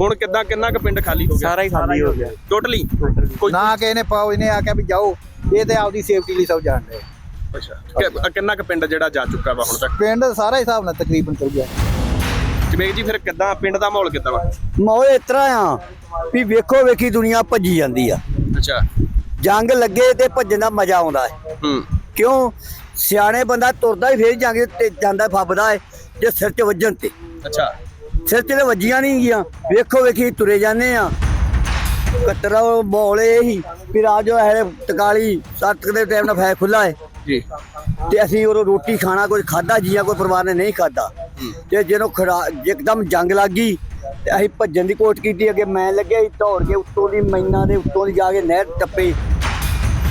ਹੁਣ ਕਿੱਦਾਂ ਕਿੰਨਾ ਕੁ ਪਿੰਡ ਖਾਲੀ ਹੋ ਗਿਆ? ਸਾਰਾ ਹੀ ਖਾਲੀ ਹੋ ਗਿਆ। ਟੋਟਲੀ ਕੋਈ ਨਾ ਕਿਸੇ ਨੇ ਪਾਓ ਇਹਨੇ ਆਖਿਆ ਵੀ ਜਾਓ। ਇਹ ਤੇ ਆਪਦੀ ਸੇਫਟੀ ਲਈ ਸਭ ਜਾਣਦੇ ਅੱਛਾ। ਕਿ- ਕਿੰਨਾ ਕੁ ਪਿੰਡ ਜਿਹੜਾ ਜਾ ਚੁੱਕਾ ਵਾ ਹੁਣ ਤੱਕ? ਪਿੰਡ ਸਾਰਾ ਹਿਸਾਬ ਨਾਲ ਤਕਰੀਬਨ ਚਲ ਗਿਆ। ਜਵੇਗ ਜੀ ਫਿਰ ਕਿੱਦਾਂ ਪਿੰਡ ਦਾ ਮਾਹੌਲ ਕਿੱਦਾਂ ਵਾ? ਮੋਏ ਇਸ ਤਰ੍ਹਾਂ ਆ ਵੀ ਵੇਖੋ ਵੇਖੀ ਦੁਨੀਆ ਭੱਜੀ ਜਾਂਦੀ ਆ। ਅੱਛਾ। ਜੰਗ ਲੱਗੇ ਤੇ ਭੱਜਣ ਦਾ ਮਜ਼ਾ ਆਉਂਦਾ ਹੈ। ਹੂੰ। ਕਿਉਂ? ਸਿਆਣੇ ਬੰਦਾ ਤੁਰਦਾ ਹੀ ਫੇਰ ਜੰਗ ਤੇ ਜਾਂਦਾ ਫੱਬਦਾ ਹੈ ਜੇ ਸਿਰ 'ਚ ਵੱਜਣ ਤੇ। ਅੱਛਾ। ਸਿਰ ਤੇ ਵੱਜੀਆਂ ਨਹੀਂ ਗੀਆਂ। ਵੇਖੋ ਵੇਖੀ ਤੁਰੇ ਜਾਂਦੇ ਆ। ਕਤਰਾ ਬੋਲੇ ਹੀ। ਵੀ ਰਾਜੋ ਹੈ ਟਕਾਲੀ ਸੱਤ ਦੇ ਟਾਈਮ ਨਾਲ ਫੈ ਖੁੱਲਾ ਹੈ ਜੀ। ਤੇ ਅਸੀਂ ਉਹ ਰੋਟੀ ਖਾਣਾ ਕੁਝ ਖਾਦਾ ਜੀਆਂ ਕੋਈ ਪਰਿਵਾਰ ਨੇ ਨਹੀਂ ਖਾਦਾ ਤੇ ਜਦੋਂ ਖੜਾ ਇੱਕਦਮ ਜੰਗ ਲੱਗ ਗਈ ਤੇ ਅਸੀਂ ਭੱਜਣ ਦੀ ਕੋਸ਼ਿਸ਼ ਕੀਤੀ ਅੱਗੇ ਮੈਂ ਲੱਗਿਆ ਸੀ ਦੌੜ ਕੇ ਉੱਤੋਂ ਦੀ ਮੈਨਾਂ ਦੇ ਉੱਤੋਂ ਦੀ ਜਾ ਕੇ ਨਹਿਰ ਟੱਪੇ।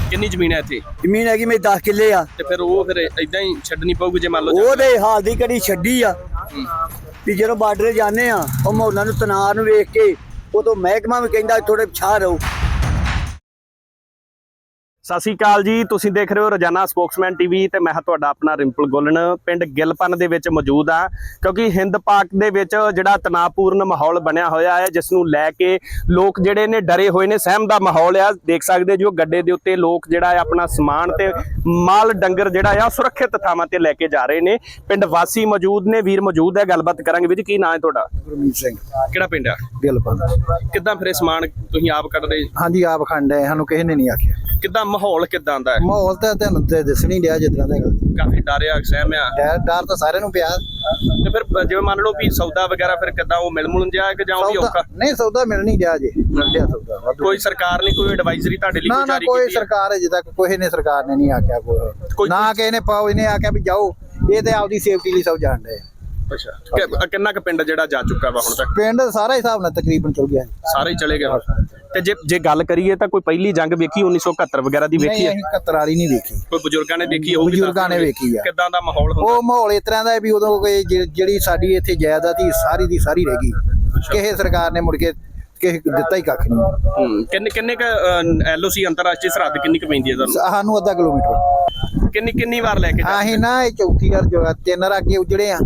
ਕਿੰਨੀ ਜ਼ਮੀਨ ਹੈ ਇੱਥੇ? ਜ਼ਮੀਨ ਹੈਗੀ ਮੇਰੀ 10 ਕਿੱਲੇ ਆ। ਤੇ ਫਿਰ ਉਹ ਫਿਰ ਇਦਾਂ ਹੀ ਛੱਡਣੀ ਪਊਗੀ ਜੇ ਮੰਨ ਲਓ ਉਹਦੇ ਹਾਲ ਦੀ ਕੜੀ ਛੱਡੀ ਆ। ਹੂੰ। ਵੀ ਜਦੋਂ ਬਾਰਡਰ ਜਾਂਦੇ ਆ, ਉਹ ਮੌਲਾਂ ਨੂੰ ਤਨਾਰ ਨੂੰ ਵੇਖ ਕੇ, ਉਦੋਂ ਮਹਿਕਮਾ ਵੀ ਕਹਿੰਦਾ ਥੋੜੇ ਪਿਛਾਹ ਰਹੋ। ਸਤਿ ਸ਼੍ਰੀ ਅਕਾਲ ਜੀ ਤੁਸੀਂ ਦੇਖ ਰਹੇ ਹੋ ਰੋਜ਼ਾਨਾ ਸਪੋਕਸਮੈਨ ਟੀਵੀ ਤੇ ਮੈਂ ਹਾਂ ਤੁਹਾਡਾ ਆਪਣਾ ਰਿੰਪਲ ਗੋਲਨ ਪਿੰਡ ਗਿਲਪਨ ਦੇ ਵਿੱਚ ਮੌਜੂਦ ਆ ਕਿਉਂਕਿ ਹਿੰਦ ਪਾਕ ਦੇ ਵਿੱਚ ਜਿਹੜਾ ਤਣਾਅਪੂਰਨ ਮਾਹੌਲ ਬਣਿਆ ਹੋਇਆ ਹੈ ਜਿਸ ਨੂੰ ਲੈ ਕੇ ਲੋਕ ਜਿਹੜੇ ਨੇ ਡਰੇ ਹੋਏ ਨੇ ਸਹਿਮ ਦਾ ਮਾਹੌਲ ਆ। ਦੇਖ ਸਕਦੇ ਜੋ ਗੱਡੇ ਦੇ ਉੱਤੇ ਲੋਕ ਜਿਹੜਾ ਹੈ ਆਪਣਾ ਸਮਾਨ ਤੇ ਮਾਲ ਡੰਗਰ ਜਿਹੜਾ ਆ ਸੁਰੱਖਿਅਤ ਥਾਵਾਂ ਤੇ ਲੈ ਕੇ ਜਾ ਰਹੇ ਨੇ। ਪਿੰਡ ਵਾਸੀ ਮੌਜੂਦ ਨੇ ਵੀਰ ਮੌਜੂਦ ਹੈ ਗੱਲਬਾਤ ਕਰਾਂਗੇ ਵੀਰ ਕੀ ਨਾਂ ਹੈ ਤੁਹਾਡਾ? ਗੁਰਮੀਤ ਸਿੰਘ। ਕਿਹੜਾ ਪਿੰਡ ਆ? ਦਿਲ ਪੰਦ ਕਿੱਦਾਂ ਫਿਰ ਸਮਾਨ ਤੁਸੀਂ ਆਪ ਕੱਢਦੇ? ਹਾਂਜੀ ਆਪ ਖੰਡ ਹੈ ਸਾਨੂੰ ਕਿਸੇ ਨੇ ਨਹੀਂ ਆਖਿਆ। ਕਿੱਦਾਂ ਮਾਹੌਲ ਕਿੱਦਾਂ ਦਾ ਹੈ? ਮਾਹੌਲ ਤਾਂ ਤੁਹਾਨੂੰ ਤੇ ਦਿਸ ਨਹੀਂ ਰਿਹਾ ਜਿੱਦਾਂ ਦਾ ਹੈਗਾ। ਕਾਫੀ ਡਰਿਆ ਸਹਿਮ ਆ। ਡਰ ਡਰ ਤਾਂ ਸਾਰਿਆਂ ਨੂੰ ਪਿਆ। ਤੇ ਫਿਰ ਜਿਵੇਂ ਮੰਨ ਲਓ ਵੀ ਸੌਦਾ ਵਗੈਰਾ ਫਿਰ ਕਿੱਦਾਂ ਉਹ ਮਿਲ ਮੁਲਣ ਜਾ ਕਿ ਜਾਂ ਉਹ ਵੀ ਸੌਦਾ ਔਖਾ? ਨਹੀਂ ਸੌਦਾ ਮਿਲ ਨਹੀਂ ਰਿਹਾ ਜੇ ਮਿਲ ਰਿਹਾ ਸੌਦਾ ਵਾਧੂ। ਕੋਈ ਸਰਕਾਰ ਨੇ ਕੋਈ ਐਡਵਾਈਜ਼ਰੀ ਤੁਹਾਡੇ ਲਈ ਨਾ ਕੋਈ ਨਾ ਜਾਰੀ ਕੋਈ ਕੀਤੀ ਹੈ? ਸਰਕਾਰ ਅਜੇ ਤੱਕ ਕੋਈ ਨੇ ਸਰਕਾਰ ਨੇ ਨਹੀਂ ਆਖਿਆ ਕੋਈ- ਕੋਈ ਨਾ ਕਿਸੇ ਨੇ ਪਾਓ ਇਹਨੇ ਆਖਿਆ ਵੀ ਜਾਓ। ਇਹ ਤੇ ਆਪਦੀ ਸੇਫਟੀ ਲਈ ਸਭ ਜਾਣਦੇ ਅੱਛਾ। ਕਿ- ਕਿੰਨਾ ਕੁ ਪਿੰਡ ਜਿਹੜਾ ਜਾ ਚੁੱਕਾ ਵਾ ਹੁਣ ਤੱਕ? ਪਿੰਡ ਸਾਰਾ ਹਿਸਾਬ ਨਾਲ ਤਕਰੀਬਨ ਚਲ ਗਿਆ ਸਾਰੇ ਹੀ ਚਲੇ ਗਏ ਹੁਣ। ਤੇ ਜੇ ਜੇ ਗੱਲ ਕਰੀਏ ਤਾਂ ਕੋਈ ਪਹਿਲੀ ਜੰਗ ਵੇਖੀ 1971 ਵਗੈਰਾ ਦੀ ਵੇਖੀ ਨਹੀਂ ਹੈ? ਅਸੀਂ ਕਤਰਾਰੀ ਨਹੀਂ ਵੇਖੀ। ਕੋਈ ਬਜ਼ੁਰਗਾਂ ਨੇ ਦੇਖੀ ਹੋਊਗੀ ਬਜ਼ੁਰਗਾਂ ਨੇ ਵੇਖੀ ਆ। ਕਿੱਦਾਂ ਦਾ ਮਾਹੌਲ ਹੁੰਦਾ? ਉਹ ਮਾਹੌਲ ਇਸ ਤਰ੍ਹਾਂ ਦਾ ਹੈ ਵੀ ਉਦੋਂ ਕੋਈ ਜਿ- ਜਿਹੜੀ ਸਾਡੀ ਇੱਥੇ ਜਾਇਦਾਦ ਸੀ ਸਾਰੀ ਦੀ ਸਾਰੀ ਰਹਿ ਗਈ। ਕਿਸੇ ਸਰਕਾਰ ਨੇ ਮੁੜ ਕੇ ਕਿਸੇ ਨੂੰ ਦਿੱਤਾ ਹੀ ਕੱਖ ਨਹੀਂ। ਹੂੰ ਕਿੰਨੇ ਕਿੰਨੇ ਕ ਐਲਓਸੀ ਅੰਤਰਰਾਸ਼ਟਰੀ ਸਰਹੱਦ ਕਿੰਨੀ ਕੁ ਪੈਂਦੀ ਹੈ ਤੁਹਾਨੂੰ? ਸਾਨੂੰ ਅੱਧਾ ਕਿਲੋਮੀਟਰ। ਕਿੰਨੀ ਕਿੰਨੀ ਵਾਰ ਲੈ ਕੇ ਜਾ ਅਸੀਂ ਨਾ ਇਹ ਚੌਥੀ ਵਾਰ ਜੋ ਆ, ਤਿੰਨ ਰ ਅੱਗੇ ਉਜੜੇ ਆ।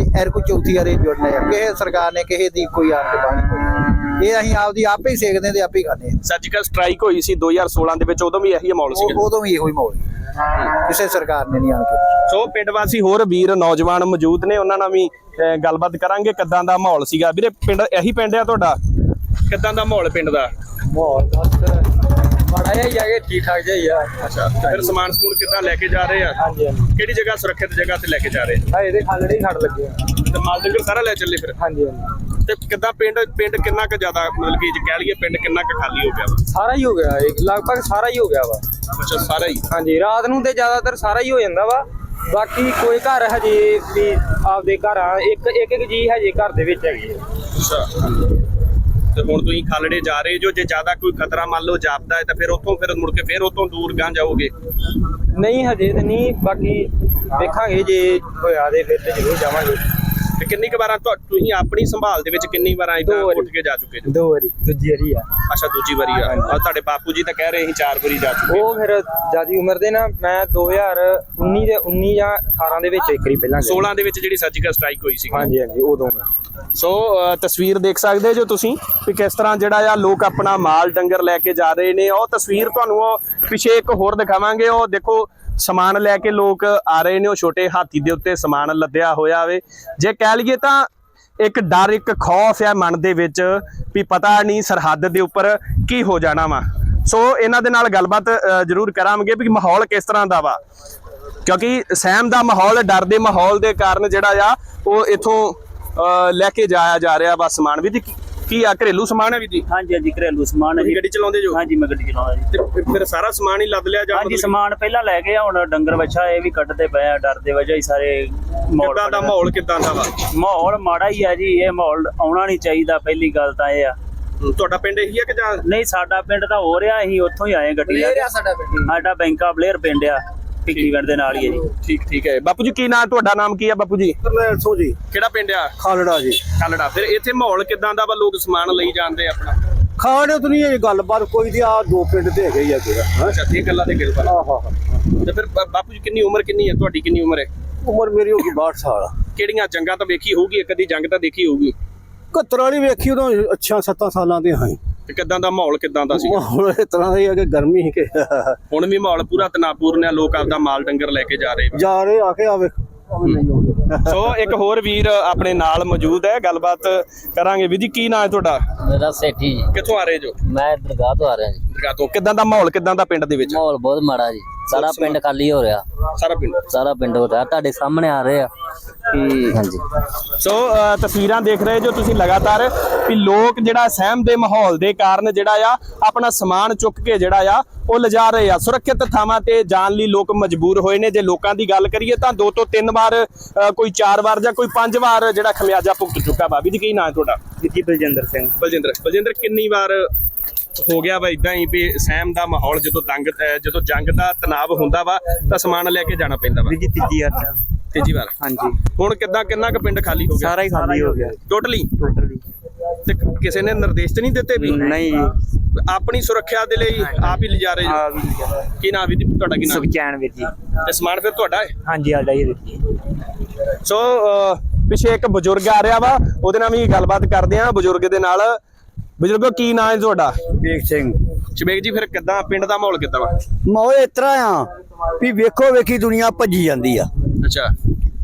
ਤੇ ਐਰ ਕੋ ਚੌਥੀ ਵਾਰ ਜੁੜਨੇ ਆ ਕਿਸੇ ਸਰਕਾਰ ਨੇ ਕਿਸੇ ਦੀ ਕੋਈ ਆਣ ਕੇ ਬਾਣੀ ਕੋਈ ਇਹ ਅਸੀਂ ਆਪਦੀ ਆਪੇ ਹੀ ਸੇਕਦੇ ਤੇ ਆਪੇ ਹੀ ਖਾਂਦੇ ਸਰਜੀਕਲ ਸਟ੍ਰਾਈਕ ਹੋਈ ਸੀ 2016 ਦੇ ਵਿੱਚ ਉਦੋਂ ਵੀ ਇਹੀ ਮਾਹੌਲ ਸੀ। ਉਦੋਂ ਵੀ ਇਹੋ ਹੀ ਮਾਹੌਲ। ਕਿਸੇ ਸਰਕਾਰ ਨੇ ਨਹੀਂ ਆਣ ਕੇ ਸੋ ਪਿੰਡ ਵਾਸੀ ਹੋਰ ਵੀਰ ਨੌਜਵਾਨ ਮੌਜੂਦ ਨੇ ਉਹਨਾਂ ਨਾਲ ਵੀ ਗੱਲਬਾਤ ਕਰਾਂਗੇ। ਕਿੱਦਾਂ ਦਾ ਮਾਹੌਲ ਸੀਗਾ? ਵੀਰੇ ਪਿੰਡ ਇਹੀ ਪਿੰਡ ਆ ਤੁਹਾਡਾ? ਕਿੱਦਾਂ ਦਾ ਮਾਹੌਲ ਪਿੰਡ ਦਾ? ਮਾਹੌਲ ਬਸ ਮਾੜਾ ਜਿਹਾ ਹੀ ਆ ਕੇ ਠੀਕ ਠਾਕ ਜਿਹਾ ਹੀ ਆ। ਅੱਛਾ ਫਿਰ ਸਮਾਨ ਸਮੂਨ ਕਿੱਦਾਂ ਲੈ ਕੇ ਜਾ ਰਹੇ ਆ? ਹਾਂਜੀ ਹਾਂਜੀ। ਕਿਹੜੀ ਜਗ੍ਹਾ ਸੁਰੱਖਿਅਤ ਜਗ੍ਹਾ ਤੇ ਲੈ ਕੇ ਜਾ ਰਹੇ ਆ? ਇਹਦੇ ਖਾਲੜੇ ਹੀ ਖੜ ਲੱਗੇ ਆ। ਤੇ ਮਾਲ ਡੰਗਰ ਸਾਰਾ ਲੈ ਚੱਲੇ ਫਿਰ? ਹਾਂਜੀ ਹਾਂਜੀ। ਤੇ ਕਿੱਦਾਂ ਪਿੰਡ ਪਿੰਡ ਕਿੰਨਾ ਕੁ ਜ਼ਿਆਦਾ ਮਤਲਬ ਕਿ ਜੇ ਕਹਿ ਲਈਏ ਪਿੰਡ ਕਿੰਨਾ ਕੁ ਖਾਲੀ ਹੋ ਗਿਆ ਵਾ? ਸਾਰਾ ਹੀ ਹੋ ਗਿਆ ਇਹ ਲਗਭਗ ਸਾਰਾ ਹੀ ਹੋ ਗਿਆ ਵਾ। ਅੱਛਾ ਸਾਰਾ ਹੀ? ਹਾਂਜੀ ਰਾਤ ਨੂੰ ਤੇ ਜ਼ਿਆਦਾਤਰ ਸਾਰਾ ਹੀ ਹੋ ਜਾਂਦਾ ਵਾ। ਬਾਕੀ ਕੋਈ ਘਰ ਹਜੇ ਵੀ ਆਪਦੇ ਘਰ ਇੱਕ ਇੱਕ ਇੱਕ ਜੀ ਹਜੇ ਘਰ ਦੇ ਵਿੱਚ ਹੈਗੇ। ਅੱਛਾ। ਤੇ ਹੁਣ ਤੁਸੀਂ ਖਾਲੜੇ ਜਾ ਰਹੇ ਜੋ ਜੇ ਜ਼ਿਆਦਾ ਕੋਈ ਖਤਰਾ ਮੰਨ ਲਓ ਜਾਪਦਾ ਹੈ ਤਾਂ ਫਿਰ ਉੱਥੋਂ ਫਿਰ ਮੁੜ ਕੇ ਫਿਰ ਉੱਥੋਂ ਦੂਰ ਗਾਂ ਜਾਓਗੇ? ਨਹੀਂ ਹਜੇ ਤੇ ਨਹੀਂ ਬਾਕੀ ਦੇਖਾਂਗੇ ਜੇ ਹੋਇਆ ਤੇ ਫਿਰ ਤੇ ਜ਼ਰੂਰ ਜਾਵਾਂਗੇ। ਤੇ ਕਿੰਨੀ ਕੁ ਵਾਰਾਂ ਤੁਹਾ- ਤੁਸੀਂ ਆਪਣੀ ਸੰਭਾਲ ਦੇ ਵਿੱਚ ਕਿੰਨੀ ਵਾਰਾਂ ਇਦਾਂ ਦੋ ਵਾਰੀ। ਉੱਠ ਕੇ ਜਾ ਚੁੱਕੇ ਜੋ? ਦੋ ਵਾਰੀ ਦੂਜੀ ਵਾਰੀ ਆ। ਅੱਛਾ ਦੂਜੀ ਵਾਰੀ ਆ। ਆ ਤੁਹਾਡੇ ਬਾਪੂ ਜੀ ਤਾਂ ਕਹਿ ਰਹੇ ਸੀ ਚਾਰ ਵਾਰੀ ਜਾ ਚੁੱਕੇ ਉਹ ਫਿਰ ਜਿਆਦੀ ਉਮਰ ਦੇ ਨਾ ਮੈਂ 2019 ਦੇ 19 ਜਾਂ 18 ਦੇ ਵਿੱਚ ਇੱਕ ਵਾਰੀ ਪਹਿਲਾਂ ਗਿਆ। 16 ਦੇ ਵਿੱਚ ਜਿਹੜੀ ਸਰਜੀਕਲ ਸਟ੍ਰਾਈਕ ਹੋਈ ਸੀ। ਹਾਂਜੀ ਹਾਂਜੀ ਉਦੋਂ। ਮੈਂ ਸੋ ਤਸਵੀਰ ਦੇਖ ਸਕਦੇ ਜੋ ਤੁਸੀਂ ਕਿ ਕਿਸ ਤਰ੍ਹਾਂ ਜਿਹੜਾ ਆ ਲੋਕ ਆਪਣਾ ਮਾਲ ਡੰਗਰ ਲੈ ਕੇ ਜਾ ਰਹੇ ਨੇ। ਉਹ ਤਸਵੀਰ ਤੁਹਾਨੂੰ ਉਹ ਪਿੱਛੇ ਇੱਕ ਹੋਰ ਦਿਖਾਵਾਂਗੇ। ਉਹ ਦੇਖੋ, ਸਮਾਨ ਲੈ ਕੇ ਲੋਕ ਆ ਰਹੇ ਨੇ। ਉਹ ਛੋਟੇ ਹਾਥੀ ਦੇ ਉੱਤੇ ਸਮਾਨ ਲੱਦਿਆ ਹੋਇਆ ਵੇ। ਜੇ ਕਹਿ ਲਈਏ ਤਾਂ ਇੱਕ ਡਰ, ਇੱਕ ਖੌਫ ਆ ਮਨ ਦੇ ਵਿੱਚ ਵੀ ਪਤਾ ਨਹੀਂ ਸਰਹੱਦ ਦੇ ਉੱਪਰ ਕੀ ਹੋ ਜਾਣਾ ਵਾ। ਸੋ ਇਹਨਾਂ ਦੇ ਨਾਲ ਗੱਲਬਾਤ ਜ਼ਰੂਰ ਕਰਾਂਗੇ ਵੀ ਮਾਹੌਲ ਕਿਸ ਤਰ੍ਹਾਂ ਦਾ ਵਾ। ਕਿਉਂਕਿ ਸਹਿਮ ਦਾ ਮਾਹੌਲ, ਡਰ ਦੇ ਮਾਹੌਲ ਦੇ ਕਾਰਨ ਜਿਹੜਾ ਆ, ਉਹ ਇਥੋਂ ਲੈ ਕੇ ਜਾਇਆ ਜਾ ਰਿਹਾ ਵਾ ਸਮਾਨ ਵੀ ਤੇ ਕੀ- ਆ ਘਰੇਲੂ ਸਮਾਨ ਹੈ ਵੀ ਜੀ? ਹਾਂਜੀ ਹਾਂਜੀ ਘਰੇਲੂ ਸਮਾਨ ਹੈ ਗੱਡੀ ਚਲਾਉਂਦੇ ਜੋ? ਹਾਂਜੀ ਮੈਂ ਗੱਡੀ ਚਲਾਉਂਦਾ ਜੀ। ਤੇ ਫਿਰ- ਸਾਰਾ ਸਮਾਨ ਹੀ ਲੱਦ ਲਿਆ ਜਾਂ ਹਾਂਜੀ ਸਮਾਨ ਪਹਿਲਾਂ ਲੈ ਕੇ ਆ ਹੁਣ ਡੰਗਰ ਵੱਛਾ ਇਹ ਵੀ ਕੱਢਦੇ ਪਏ ਆ ਡਰ ਦੇ ਵਜ੍ਹਾ ਹੀ ਸਾਰੇ ਮਾਹੌਲ ਕਿੱਦਾਂ ਦਾ। ਮਾਹੌਲ ਕਿੱਦਾਂ ਦਾ ਵਾ? ਮਾਹੌਲ ਮਾੜਾ ਹੀ ਆ ਜੀ ਇਹ ਮਾਹੌਲ ਆਉਣਾ ਨਹੀਂ ਚਾਹੀਦਾ ਪਹਿਲੀ ਗੱਲ ਤਾਂ ਇਹ ਆ। ਤੁਹਾਡਾ ਪਿੰਡ ਇਹੀ ਆ ਕਿ ਜਾਂ ਨਹੀਂ ਸਾਡਾ ਪਿੰਡ ਤਾਂ ਹੋ ਰਿਹਾ ਅਸੀਂ ਉੱਥੋਂ ਹੀ ਆਏ ਗੱਡੀ ਸਾਡਾ ਪਿੰਡ। ਸਾਡਾ ਬੈਂਕਾ ਬਲੇਅਰ ਪਿੰਡ ਆ। ਪਿੰਡ ਦੇ ਨਾਲ ਹੀ ਹੈ ਜੀ। ਠੀਕ ਠੀਕ ਹੈ। ਬਾਪੂ ਜੀ ਕੀ ਨਾਂ ਤੁਹਾਡਾ ਨਾਮ ਕੀ ਆ ਬਾਪੂ ਜੀ? ਸੋ ਜੀ। ਕਿਹੜਾ ਪਿੰਡ ਆ? ਖਾਲੜਾ ਜੀ। ਕੱਲੜਾ ਫਿਰ ਇੱਥੇ ਮਾਹੌਲ ਕਿੱਦਾਂ ਦਾ ਵਾ? ਲੋਕ ਸਮਾਨ ਲਈ ਜਾਂਦੇ ਆਪਣਾ? ਖਾਣੇ ਤੋਂ ਨਹੀਂ ਇਹ ਗੱਲਬਾਤ ਕੋਈ ਦੀ ਆ ਦੋ ਪਿੰਡ ਤੇ ਹੈਗੇ ਹੀ ਆ ਜਿਹੜਾ ਅੱਛਾ ਇਹ ਗੱਲਾਂ ਤੇ ਗਿਲ ਆਹ ਹਾ ਤੇ ਫਿਰ ਬਾਪੂ ਜੀ ਕਿੰਨੀ ਉਮਰ ਕਿੰਨੀ ਹੈ? ਤੁਹਾਡੀ ਕਿੰਨੀ ਉਮਰ ਹੈ? ਉਮਰ ਮੇਰੀ ਹੋ ਗਈ 62 ਸਾਲ ਕਿਹੜੀਆਂ ਜੰਗਾਂ ਤਾਂ ਵੇਖੀ ਹੋਊਗੀ? ਇੱਕ ਅੱਧੀ ਜੰਗ ਤਾਂ ਦੇਖੀ ਹੋਊਗੀ। 71 ਵਾਲੀ ਵੇਖੀ ਉਦੋਂ ਅੱਛਾ 7 ਸਾਲਾਂ ਦੇ ਹਾਂ ਤੇ ਕਿਦਾਂ ਦਾ ਮਾਹੌਲ ਕਿਦਾਂ ਦਾ ਸੀ ਮਾਹੌਲ ਇਸ ਤਰ੍ਹਾਂ ਦਾ ਹੀ ਹੈ ਕਿ ਗਰਮੀ ਹੀ ਕਿ ਹੁਣ ਵੀ ਮਾਹੌਲ ਪੂਰਾ ਤਣਾਪੂਰਨ ਹੈ ਲੋਕ ਆਪਦਾ ਮਾਲ ਡੰਗਰ ਲੈ ਕੇ ਜਾ ਰਹੇ। ਜਾ ਰਹੇ ਆ ਕੇ ਆਵੇ। ਸੋ ਇੱਕ ਹੋਰ ਵੀਰ ਆਪਣੇ ਨਾਲ ਮੌਜੂਦ ਹੈ ਗੱਲਬਾਤ ਕਰਾਂਗੇ। ਵੀਰ ਜੀ ਕੀ ਨਾਂ ਹੈ ਤੁਹਾਡਾ? ਮੇਰਾ ਸੇਠੀ ਜੀ। ਕਿੱਥੋਂ ਆ ਰਹੇ ਜੋ? ਮੈਂ ਦਰਗਾਹ ਤੋਂ ਆ ਰਿਹਾ ਜੀ। ਦਰਗਾਹ ਤੋਂ। ਕਿਦਾਂ ਦਾ ਮਾਹੌਲ ਕਿਦਾਂ ਦਾ ਪਿੰਡ ਦੇ ਵਿੱਚ? ਮਾਹੌਲ ਬਹੁਤ ਮਾੜਾ ਜੀ। ਸਾਰਾ ਪਿੰਡ ਖਾਲੀ ਹੋ ਰਿਹਾ। ਸਾਰਾ ਪਿੰਡ? ਸਾਰਾ ਪਿੰਡ ਹੋ ਰਿਹਾ। ਤੁਹਾਡੇ ਸਾਹਮਣੇ ਆ ਰਹੇ ਆ। ਹਾਂਜੀ। ਸੋ ਤਸਵੀਰਾਂ ਦੇਖ ਰਹੇ ਜੋ ਤੁਸੀਂ ਲਗਾਤਾਰ ਵੀ ਲੋਕ ਜਿਹੜਾ ਸਹਿਮ ਦੇ ਮਾਹੌਲ ਦੇ ਕਾਰਨ ਜਿਹੜਾ ਆ ਆਪਣਾ ਸਮਾਨ ਚੁੱਕ ਕੇ ਜਿਹੜਾ ਆ ਉਹ ਲਿਜਾ ਰਹੇ ਆ। ਸੁਰੱਖਿਅਤ ਥਾਵਾਂ ਤੇ ਜਾਣ ਲਈ ਲੋਕ ਮਜਬੂਰ ਹੋਏ ਨੇ। ਜੇ ਲੋਕਾਂ ਦੀ ਗੱਲ ਕਰੀਏ ਤਾਂ ਦੋ ਤੋਂ ਤਿੰਨ ਵਾਰ ਕੋਈ ਚਾਰ ਵਾਰ ਜਾਂ ਕੋਈ ਪੰਜ ਵਾਰ ਜਿਹੜਾ ਖਮਿਆਜਾ ਭੁਗਤ ਚੁੱਕਾ ਬਾਬੀ ਜੀ ਕੀ ਨਾਂ ਤੁਹਾਡਾ? ਜੀ ਬਲਜਿੰਦਰ ਸਿੰਘ। ਬਲਜਿੰਦਰ। ਬਲਜਿੰਦਰ ਕਿੰਨੀ ਵਾਰ ਹੋ ਗਿਆ ਵਾ ਇਦਾਂ ਹੀ ਵੀ ਸਹਿਮ ਦਾ ਮਾਹੌਲ ਜਦੋਂ ਦੰਗ ਜਦੋਂ ਜੰਗ ਦਾ ਤਣਾਅ ਹੁੰਦਾ ਵਾ ਤਾਂ ਸਮਾਨ ਲੈ ਕੇ ਜਾਣਾ ਪੈਂਦਾ ਵਾ ਜੀ ਤੀਜੀ ਵਾਰ। ਤੀਜੀ ਵਾਰ। ਹਾਂਜੀ। ਹੁਣ ਕਿੱਦਾਂ ਕਿੰਨਾ ਕੁ ਪਿੰਡ ਖਾਲੀ ਹੋ ਗਿਆ? ਸਾਰਾ ਹੀ ਖਾਲੀ ਹੋ ਗਿਆ। ਟੋਟਲੀ ਟੋਟਲੀ ਤੇ ਕਿਸੇ ਨੇ ਨਿਰਦੇਸ਼ ਤੇ ਨਹੀਂ ਦਿੱਤੇ ਵੀ ਨਹੀਂ ਜੀ। ਆਪਣੀ ਸੁਰੱਖਿਆ ਦੇ ਲਈ ਆਪ ਹੀ ਲਿਜਾ ਰਹੇ ਆ ਜੋ ਵੀ ਕੀ ਨਾਮ ਵੀ ਤੁਹਾਡਾ ਕੀ ਨਾਮ ਸੁਖਚੈਨ ਵੀਰ ਜੀ। ਤੇ ਸਮਾਨ ਫਿਰ ਤੁਹਾਡਾ ਹੈ? ਹਾਂਜੀ ਆਡਾ ਹੀ ਵੀਰ ਜੀ। ਸੋ ਪਿੱਛੇ ਇੱਕ ਬਜ਼ੁਰਗ ਆ ਰਿਹਾ ਵਾ ਉਹਦੇ ਨਾਲ ਵੀ ਗੱਲਬਾਤ ਕਰਦੇ ਆ ਬਜ਼ੁਰਗ ਦੇ ਨਾਲ। ਬਜ਼ੁਰਗੋ ਕੀ ਨਾਮ ਹੈ ਤੁਹਾਡਾ? ਵੇਖ ਸਿੰਘ। ਸ਼ਬੇਗ ਜੀ ਫਿਰ ਕਿੱਦਾਂ ਪਿੰਡ ਦਾ ਮਾਹੌਲ ਕਿੱਦਾਂ ਵਾ? ਮਾਹੌਲ ਇਸ ਤਰ੍ਹਾਂ ਆ ਵੀ ਵੇਖੋ ਵੇਖੀ ਦੁਨੀਆ ਭੱਜੀ ਜਾਂਦੀ ਆ। ਅੱਛਾ।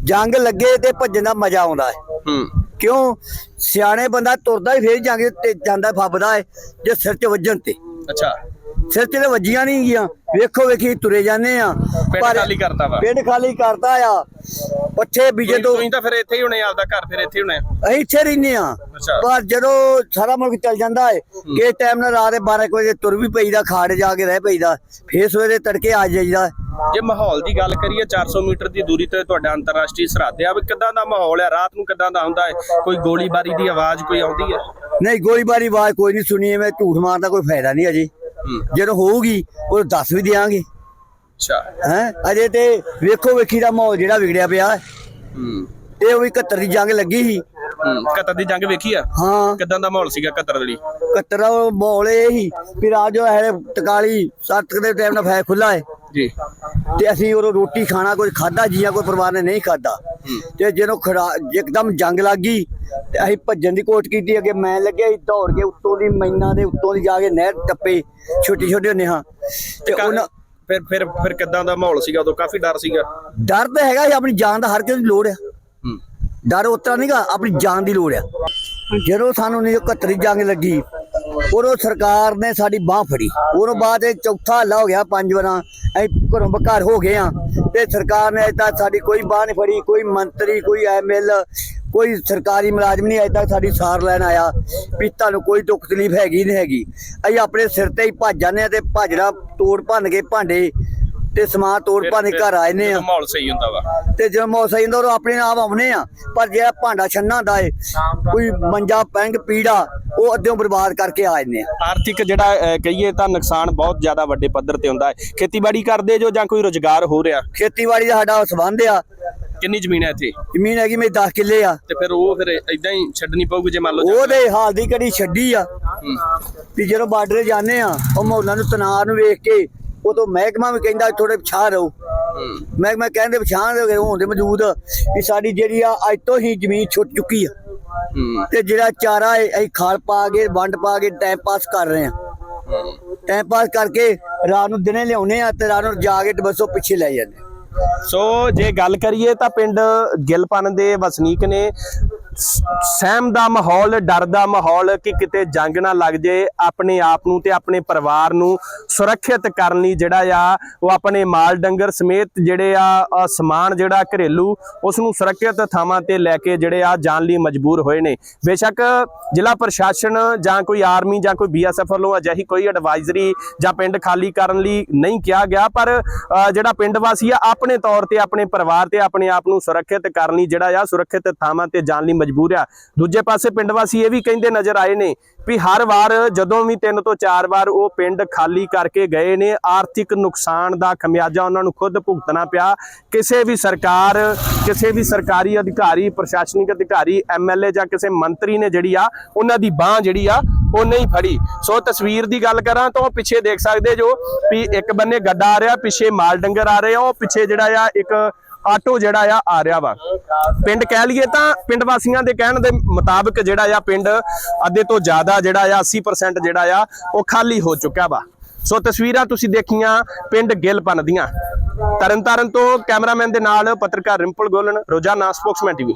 ਜੰਗ ਲੱਗੇ ਤੇ ਭੱਜਣ ਦਾ ਮਜ਼ਾ ਆਉਂਦਾ ਹੈ। ਹੂੰ। ਕਿਉਂ? ਸਿਆਣੇ ਬੰਦਾ ਤੁਰਦਾ ਹੀ ਫੇਰ ਜੰਗ ਤੇ ਜਾਂਦਾ ਫੱਬਦਾ ਹੈ ਜੇ ਸਿਰ 'ਚ ਵੱਜਣ ਤੇ। ਅੱਛਾ। ਸਿਰ ਤੇ ਵੱਜੀਆਂ ਨਹੀਂ ਗੀਆਂ। ਵੇਖੋ ਵੇਖੀ ਤੁਰੇ ਜਾਂਦੇ ਆ ਪਿੰਡ ਖਾਲੀ ਕਰਤਾ ਵਾ। ਪਿੰਡ ਖਾਲੀ ਕਰਦਾ ਆ। ਪੱਠੇ ਬੀਜੇ ਤੋਂ ਤੁਸੀਂ ਤਾਂ ਫਿਰ ਇੱਥੇ ਹੀ ਹੋਣੇ ਆ, ਆਪਦਾ ਘਰ ਫਿਰ ਇੱਥੇ ਹੋਣਾ। ਅਸੀਂ ਇੱਥੇ ਰਹਿੰਦੇ ਆ। ਪਰ ਜਦੋਂ ਸਾਰਾ ਮੁਲਕ ਚੱਲ ਜਾਂਦਾ ਹੈ। ਕਿ ਟਾਈਮ ਨਾਲ ਰਾਤ ਦੇ 12 ਕੁ ਵਜੇ ਤੁਰ ਵੀ ਪਈਦਾ ਖਾੜ ਜਾ ਕੇ ਰਹਿ ਪਈਦਾ ਫੇਰ ਸਵੇਰੇ ਤੜਕੇ ਆ ਜਾਈਦਾ। ਜੇ ਮਾਹੌਲ ਦੀ ਗੱਲ ਕਰੀਏ 400 ਮੀਟਰ ਦੀ ਦੂਰੀ ਤੇ ਤੁਹਾਡਾ ਅੰਤਰਰਾਸ਼ਟਰੀ ਸਰਹੱਦ ਆ ਵੀ ਕਿੱਦਾਂ ਦਾ ਮਾਹੌਲ ਹੈ ਰਾਤ ਨੂੰ ਕਿੱਦਾਂ ਦਾ ਹੁੰਦਾ ਹੈ ਕੋਈ ਗੋਲੀਬਾਰੀ ਦੀ ਆਵਾਜ਼ ਕੋਈ ਆਉਂਦੀ ਹੈ ਨਹੀਂ ਗੋਲੀਬਾਰੀ ਆਵਾਜ਼ ਕੋਈ ਨਹੀਂ ਸੁਣੀ ਮੈਂ ਝੂਠ ਮਾਰਦਾ ਕੋਈ ਫਾਇਦਾ ਨਹੀਂ ਹੂੰ ਜਦੋਂ ਹੋਊਗੀ ਉਹ ਦੱਸ ਵੀ ਦਿਆਂਗੇ। ਅੱਛਾ। ਹੈ? ਅਜੇ ਤੇ ਵੇਖੋ ਵੇਖੀ ਦਾ ਮਾਹੌਲ ਜਿਹੜਾ ਵਿਗੜਿਆ ਪਿਆ। ਹੈ। ਹੂੰ ਇਹ ਉਹ ਵੀ 71 ਦੀ ਜੰਗ ਲੱਗੀ ਸੀ। ਕਤਰ ਦੀ ਜੰਗ ਵੇਖੀ ਆ? ਹਾਂ। ਕਿੱਦਾਂ ਦਾ ਮਾਹੌਲ ਸੀਗਾ ਕਤਰ ਲਈ 71 ਦਾ ਮਾਹੌਲ ਇਹ ਸੀ ਵੀ ਰਾਤ ਜੋ ਹੈ ਟਕਾਲੀ ਸੱਤ ਦੇ ਟਾਈਮ ਨਾਲ ਫੈ ਖੁੱਲਾ ਹੈ ਜੀ। ਤੇ ਅਸੀਂ ਉਹ ਰੋਟੀ ਖਾਣਾ ਕੁਝ ਖਾਦਾ ਜੀਆ ਕੋਈ ਪਰਿਵਾਰ ਨੇ ਨਹੀਂ ਖਾਦਾ ਤੇ ਜਦੋਂ ਖੜਾ ਇੱਕਦਮ ਜੰਗ ਲੱਗ ਗਈ ਤੇ ਅਸੀਂ ਭੱਜਣ ਦੀ ਕੋਸ਼ਿਸ਼ ਕੀਤੀ ਅੱਗੇ ਮੈਂ ਲੱਗਿਆ ਸੀ ਦੌੜ ਕੇ ਉੱਤੋਂ ਦੀ ਮੈਨਾਂ ਦੇ ਉੱਤੋਂ ਦੀ ਜਾ ਕੇ ਨਹਿਰ ਟੱਪੇ ਛੋਟੀ ਛੋਟੀ ਹੁੰਦੇ ਹਾਂ। ਤੇ ਉਹਨਾਂ ਫਿਰ ਫਿਰ ਫਿਰ ਕਿੱਦਾਂ ਦਾ ਮਾਹੌਲ ਸੀਗਾ ਉਦੋਂ? ਕਾਫੀ ਡਰ ਸੀਗਾ। ਡਰ ਤਾਂ ਹੈਗਾ ਸੀ ਆਪਣੀ ਜਾਨ ਦਾ ਹਰ ਕਿਸੇ ਨੂੰ ਲੋੜ ਆ। ਹੂੰ। ਡਰ ਉਤਰਾ ਨਹੀਂਗਾ ਆਪਣੀ ਜਾਨ ਦੀ ਲੋੜ ਆ। ਜਦੋਂ ਸਾਨੂੰ 1971 ਦੀ ਜੰਗ ਲੱਗੀ ਉਦੋਂ ਸਰਕਾਰ ਨੇ ਸਾਡੀ ਬਾਹ ਫੜੀ। ਉਦੋਂ ਬਾਅਦ ਇਹ ਚੌਥਾ ਹੱਲਾ ਹੋ ਗਿਆ, ਪੰਜ ਵਾਰਾਂ। ਅਸੀਂ ਘਰੋਂ ਬਕਾਰ ਹੋ ਗਏ ਆ ਤੇ ਸਰਕਾਰ ਨੇ ਅਜੇ ਤੱਕ ਸਾਡੀ ਕੋਈ ਬਾਹ ਨਹੀਂ ਫੜੀ, ਕੋਈ ਮੰਤਰੀ, ਕੋਈ ਐਮਐਲ ਕੋਈ ਸਰਕਾਰੀ ਮੁਲਾਜ਼ਮ ਨਹੀਂ ਅਜੇ ਤੱਕ ਸਾਡੀ ਸਾਰ ਲੈਣ ਆਇਆ। ਵੀ ਤੁਹਾਨੂੰ ਕੋਈ ਦੁੱਖ ਤਕਲੀਫ ਹੈਗੀ ਨਹੀਂ ਹੈਗੀ। ਅਸੀਂ ਆਪਣੇ ਸਿਰ ਤੇ ਹੀ ਭੱਜ ਜਾਂਦੇ ਆ ਤੇ ਭੱਜਣਾ ਤੋੜ ਭੰਨ ਕੇ ਭਾਂਡੇ ਤੇ ਸਮਾਨ ਤੋੜ ਭੰਨ ਕੇ ਘਰ ਆਏ ਨੇ ਆ। ਮਾਹੌਲ ਸਹੀ ਹੁੰਦਾ ਵਾ। ਤੇ ਜਦੋਂ ਮੌਸਾ ਜਾਂਦਾ ਉਹ ਆਪਣੇ ਆਪ ਆਉਨੇ ਆ। ਪਰ ਜਿਹੜਾ ਭਾਂਡਾ ਛੰਨਾ ਹੁੰਦਾ ਏ ਕੋਈ ਮੰਜਾ ਪੈਂਗ ਪੀੜਾ ਉਹ ਅੱਧਿਓਂ ਬਰਬਾਦ ਕਰਕੇ ਆ ਜਾਂਦੇ ਆ। ਆਰਥਿਕ ਜਿਹੜਾ ਕਹੀਏ ਤਾਂ ਨੁਕਸਾਨ ਬਹੁਤ ਜ਼ਿਆਦਾ ਵੱਡੇ ਪੱਧਰ ਤੇ ਹੁੰਦਾ ਹੈ ਖੇਤੀਬਾੜੀ ਕਰਦੇ ਜੋ ਜਾਂ ਕੋਈ ਰੋਜ਼ਗਾਰ ਹੋ ਰਿਹਾ? ਖੇਤੀਬਾੜੀ ਦਾ ਸਾਡਾ ਸੰਬੰਧ ਆ। ਕਿੰਨੀ ਜ਼ਮੀਨ ਹੈ ਇੱਥੇ? ਜ਼ਮੀਨ ਹੈਗੀ ਮੇਰੀ 10 ਕਿੱਲੇ ਆ। ਤੇ ਫਿਰ ਉਹ ਫਿਰ ਇਦਾਂ ਹੀ ਛੱਡਣੀ ਪਊਗੀ ਜੇ ਮੰਨ ਲਓ ਉਹਦੇ ਹਾਲ ਦੀ ਕੜੀ ਛੱਡੀ ਆ। ਵੀ ਜਦੋਂ ਬਾਰਡਰ ਜਾਂਦੇ ਆ ਉਹ ਮੌਲਾਂ ਨੂੰ ਤਣਾਅ ਨੂੰ ਵੇਖ ਕੇ ਉਦੋਂ ਮਹਿਕਮਾ ਵੀ ਕਹਿੰਦਾ ਥੋੜੇ ਪਛਾਹ ਰਹੋ। ਮਹਿਕਮਾ ਕਹਿੰਦੇ ਪਛਾਹ ਦੇ ਹੋਣ ਮੌਜੂਦ ਵੀ ਸਾਡੀ ਜਿਹੜੀ ਆ ਅੱਜ ਤੋਂ ਹੀ ਜ਼ਮੀਨ ਛੁੱਟ ਚੁੱਕੀ ਆ। ਤੇ ਜਿਹੜਾ ਚਾਰਾ ਹੈ ਅਸੀਂ ਖਾਲ ਪਾ ਕੇ ਵੰਡ ਪਾ ਕੇ ਟਾਈਮ ਪਾਸ ਕਰ ਰਹੇ ਆ। ਟਾਈਮ ਪਾਸ ਕਰਕੇ ਰਾਤ ਨੂੰ ਦਿਨੇ ਲਿਆਉਨੇ ਆ ਤੇ ਰਾਤ ਨੂੰ ਜਾ ਕੇ ਬੱਸੋਂ ਪਿੱਛੇ ਲੈ ਜਾਂਦੇ ਸੋ ਜੇ ਗੱਲ ਕਰੀਏ ਤਾਂ ਪਿੰਡ ਗਿਲਪਨ ਦੇ ਵਸਨੀਕ ਨੇ। ਸਹਿਮ ਦਾ ਮਾਹੌਲ, ਡਰ ਦਾ ਮਾਹੌਲ ਕਿ ਕਿਤੇ ਜੰਗ ਨਾ ਲੱਗ ਜੇ, ਆਪਣੇ ਆਪ ਨੂੰ ਤੇ ਆਪਣੇ ਪਰਿਵਾਰ ਨੂੰ ਸੁਰੱਖਿਅਤ ਕਰਨ ਲਈ ਜਿਹੜਾ ਆ, ਉਹ ਆਪਣੇ ਮਾਲ ਡੰਗਰ ਸਮੇਤ ਜਿਹੜੇ ਆ ਸਮਾਨ ਜਿਹੜਾ ਘਰੇਲੂ, ਉਸ ਨੂੰ ਸੁਰੱਖਿਅਤ ਥਾਵਾਂ ਤੇ ਲੈ ਕੇ ਜਿਹੜੇ ਆ, ਜਾਣ ਲਈ ਮਜਬੂਰ ਹੋਏ ਨੇ। ਬੇਸ਼ੱਕ ਜ਼ਿਲ੍ਹਾ ਪ੍ਰਸ਼ਾਸਨ ਜਾਂ ਕੋਈ ਆਰਮੀ ਜਾਂ ਕੋਈ ਬੀਐਸਐਫ ਵੱਲੋਂ ਅਜਿਹੀ ਕੋਈ ਐਡਵਾਈਜ਼ਰੀ ਜਾਂ ਪਿੰਡ ਖਾਲੀ ਕਰਨ ਲਈ ਨਹੀਂ ਕਿਹਾ ਗਿਆ, ਪਰ ਜਿਹੜਾ ਪਿੰਡ ਵਾਸੀ ਆ, ਆਪਣੇ ਤੌਰ ਤੇ ਆਪਣੇ ਪਰਿਵਾਰ ਤੇ ਆਪਣੇ ਆਪ ਨੂੰ ਸੁਰੱਖਿਅਤ ਕਰਨ ਲਈ ਜਿਹੜਾ ਆ, ਸੁਰੱਖਿਅਤ ਥਾਵਾਂ ਤੇ ਜਾਣ ਲਈ ਮਜਬੂਰ ਆ। ਦੂਜੇ ਪਾਸੇ ਪਿੰਡ ਵਾਸੀ ਇਹ ਵੀ ਕਹਿੰਦੇ ਨਜ਼ਰ ਆਏ ਨੇ ਵੀ ਹਰ ਵਾਰ ਜਦੋਂ ਵੀ ਤਿੰਨ ਤੋਂ ਚਾਰ ਵਾਰ ਉਹ ਪਿੰਡ ਖਾਲੀ ਕਰਕੇ ਗਏ ਨੇ, ਆਰਥਿਕ ਨੁਕਸਾਨ ਦਾ ਖਮਿਆਜਾ ਉਹਨਾਂ ਨੂੰ ਖੁਦ ਭੁਗਤਣਾ ਪਿਆ। ਕਿਸੇ ਵੀ ਸਰਕਾਰ, ਕਿਸੇ ਵੀ ਸਰਕਾਰੀ ਅਧਿਕਾਰੀ, ਪ੍ਰਸ਼ਾਸਨਿਕ ਅਧਿਕਾਰੀ ਐਮਐਲਏ ਜਾਂ ਕਿਸੇ ਮੰਤਰੀ ਨੇ ਜਿਹੜੀ ਆ, ਉਹਨਾਂ ਦੀ ਬਾਹ ਜਿਹੜੀ ਆ, ਉਹ ਨਹੀਂ ਫੜੀ। ਸੋ ਤਸਵੀਰ ਦੀ ਗੱਲ ਕਰਾਂ ਤਾਂ ਪਿੱਛੇ ਦੇਖ ਸਕਦੇ ਜੋ ਵੀ ਇੱਕ ਬੰਨੇ ਗੱਡਾ ਆ ਰਿਹਾ, ਪਿੱਛੇ ਮਾਲ ਡੰਗਰ ਆ ਰਹੇ ਆ, ਉਹ ਪਿੱਛੇ ਜਿਹੜਾ ਆ ਇੱਕ ਆਟੋ ਜਿਹੜਾ ਆ ਆ ਰਿਹਾ ਵਾ। ਪਿੰਡ ਕਹਿ ਲਈਏ ਤਾਂ ਪਿੰਡ ਵਾਸੀਆਂ ਦੇ ਕਹਿਣ ਦੇ ਮੁਤਾਬਕ ਜਿਹੜਾ ਆ, ਪਿੰਡ ਅੱਧੇ ਤੋਂ ਜ਼ਿਆਦਾ ਜਿਹੜਾ ਆ 80% ਜਿਹੜਾ ਆ, ਉਹ ਖਾਲੀ ਹੋ ਚੁੱਕਿਆ ਵਾ। ਸੋ ਤਸਵੀਰਾਂ ਤੁਸੀਂ ਦੇਖੀਆਂ, ਪਿੰਡ ਗਿੱਲਪਨ ਦੀਆਂ। ਤਰਨਤਾਰਨ ਤੋਂ ਕੈਮਰਾਮੈਨ ਦੇ ਨਾਲ ਪੱਤਰਕਾਰ ਰਿੰਪਲ ਗੋਲਨ, ਰੋਜ਼ਾਨਾ ਸਪੋਕਸਮੈਨ ਟੀਵੀ।